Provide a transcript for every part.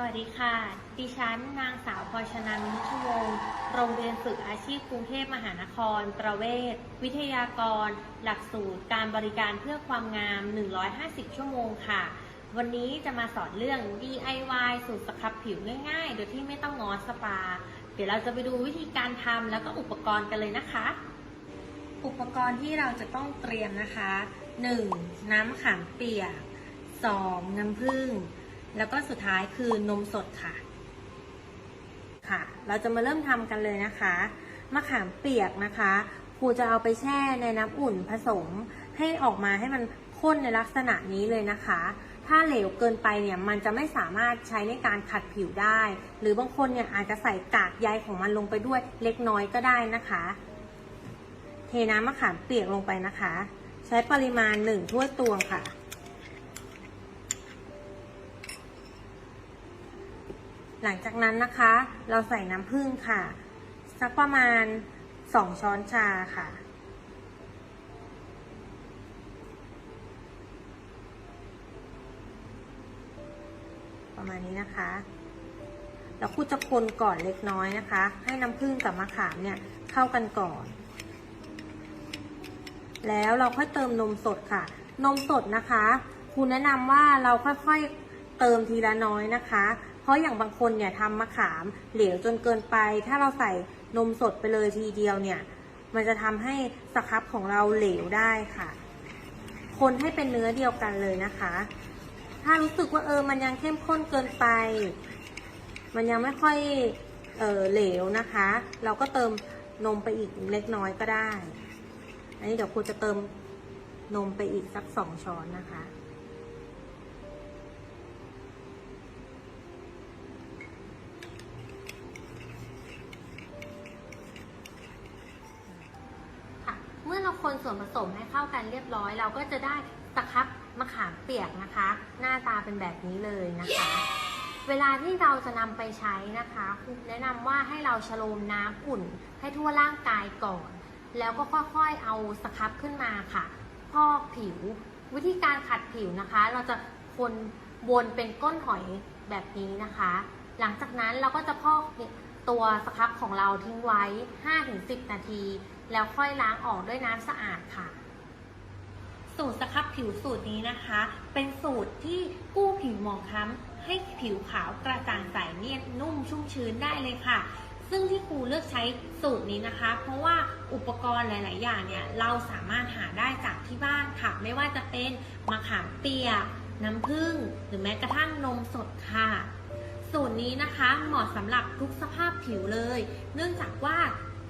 สวัสดีค่ะ ดิฉันนางสาวพอชนันมุชวงศ์โรงเรียนฝึกอาชีพกรุงเทพมหานคร ประเวศ วิทยากร หลักสูตร การบริการเพื่อความงาม 150 ชั่วโมงค่ะ วันนี้จะมาสอนเรื่อง DIY สูตรสครับผิวง่ายๆ โดยที่ไม่ต้องงอสปา เดี๋ยวเราจะไปดูวิธีการทำแล้วก็อุปกรณ์กันเลยนะคะ อุปกรณ์ที่เราจะต้องเตรียมนะคะ 1. น้ำขามเปียก 2. น้ำผึ้ง แล้วก็สุดท้ายคือนมสดค่ะ ค่ะ เราจะมาเริ่มทำกันเลยนะคะ มะขามเปียกนะคะ ครูจะเอาไปแช่ในน้ำอุ่นผสม ให้ออกมาให้มันข้นในลักษณะนี้เลยนะคะ ถ้าเหลวเกินไปเนี่ยมันจะไม่สามารถใช้ในการขัดผิวได้ หรือบางคนเนี่ยอาจจะใส่กากใยของมันลงไปด้วยเล็กน้อยก็ได้นะคะ เทน้ำมะขามเปียกลงไปนะคะ ใช้ปริมาณ1ถ้วยตวงค่ะ หลังจากนั้นนะคะ เราใส่น้ำผึ้งค่ะ สักประมาณ 2 ช้อนชาค่ะ ประมาณนี้นะคะแล้วครูจะคนก่อนเล็กน้อยนะคะ ให้น้ำผึ้งกับมะขามเนี่ยเข้ากันก่อน แล้วเราค่อยเติมนมสดค่ะ นมสดนะคะครูแนะนำว่าเราค่อยๆเติมทีละน้อยนะคะ ราะอย่างบางคนเนี่ยทำมะขามเหลวจนเกินไป ถ้าเราใส่นมสดไปเลยทีเดียวเนี่ย มันจะทำให้สครับของเราเหลวได้ค่ะ คนให้เป็นเนื้อเดียวกันเลยนะคะ ถ้ารู้สึกว่าเออ มันยังเข้มข้นเกินไป มันยังไม่ค่อยเออเหลวนะคะ เราก็เติมนมไปอีกเล็กน้อยก็ได้ อันนี้เดี๋ยวครูจะเติมนมไปอีกสักสองช้อนนะคะค่ะ คนส่วนผสมให้เข้ากันเรียบร้อย เราก็จะได้สครับมะขามเปียกนะคะ หน้าตาเป็นแบบนี้เลยนะคะ เวลาที่เราจะนำไปใช้นะคะครูแนะนำว่าให้เราชโลมน้ำอุ่นให้ทั่วร่างกายก่อน แล้วก็ค่อยๆเอาสครับขึ้นมาค่ะ พอกผิว วิธีการขัดผิวนะคะ เราจะคนวนเป็นก้นหอยแบบนี้นะคะ หลังจากนั้นเราก็จะพอกตัวสครับของเราทิ้งไว้ 5-10 นาที แล้วค่อยล้างออกด้วยน้ำสะอาดค่ะ สูตรสครับผิวสูตรนี้นะคะ เป็นสูตรที่กู้ผิวหมองคล้ำให้ผิวขาวกระจ่างใสเนียนนุ่มชุ่มชื้นได้เลยค่ะ ซึ่งที่ครูเลือกใช้สูตรนี้นะคะ เพราะว่าอุปกรณ์หลาย ๆ อย่างเนี่ยเราสามารถหาได้จากที่บ้านค่ะ ไม่ว่าจะเป็นมะขามเปียกน้ำผึ้งหรือแม้กระทั่งนมสดค่ะ สูตรนี้นะคะเหมาะสำหรับทุกสภาพผิวเลย เนื่องจากว่า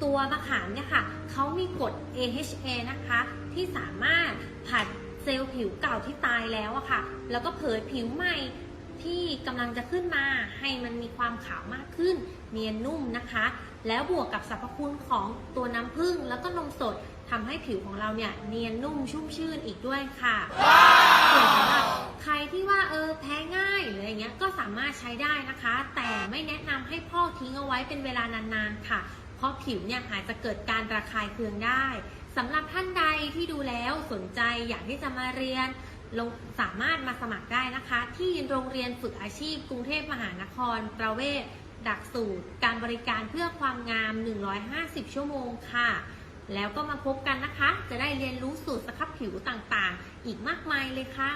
ตัวมะขามเนี่ยค่ะเขามีกรด AHA นะคะ ที่สามารถผัดเซลล์ผิวเก่าที่ตายแล้วอะค่ะ แล้วก็เผยผิวใหม่ที่กำลังจะขึ้นมาให้มันมีความขาวมากขึ้น เนียนนุ่มนะคะ แล้วบวกกับสรรพคุณของตัวน้ำผึ้งแล้วก็นมสดทำให้ผิวของเราเนี่ยเนียนนุ่มชุ่มชื่นอีกด้วยค่ะส่วนสำหรับใครที่ว่าเออแพ้ง่ายหรืออะไรเงี้ยก็สามารถใช้ได้นะคะ แต่ไม่แนะนำให้พอกทิ้งเอาไว้เป็นเวลานานๆค่ะ เพราะผิวเนี่ยอาจจะเกิดการระคายเคืองได้สำหรับท่านใดที่ดูแล้วสนใจอยากที่จะมาเรียนลงสามารถมาสมัครได้นะคะ ที่โรงเรียนฝึกอาชีพกรุงเทพมหานคร ประเวศดักสูตร การบริการเพื่อความงาม 150 ชั่วโมงค่ะ แล้วก็มาพบกันนะคะ จะได้เรียนรู้สูตรสครับผิวต่างๆ อีกมากมายเลยค่ะ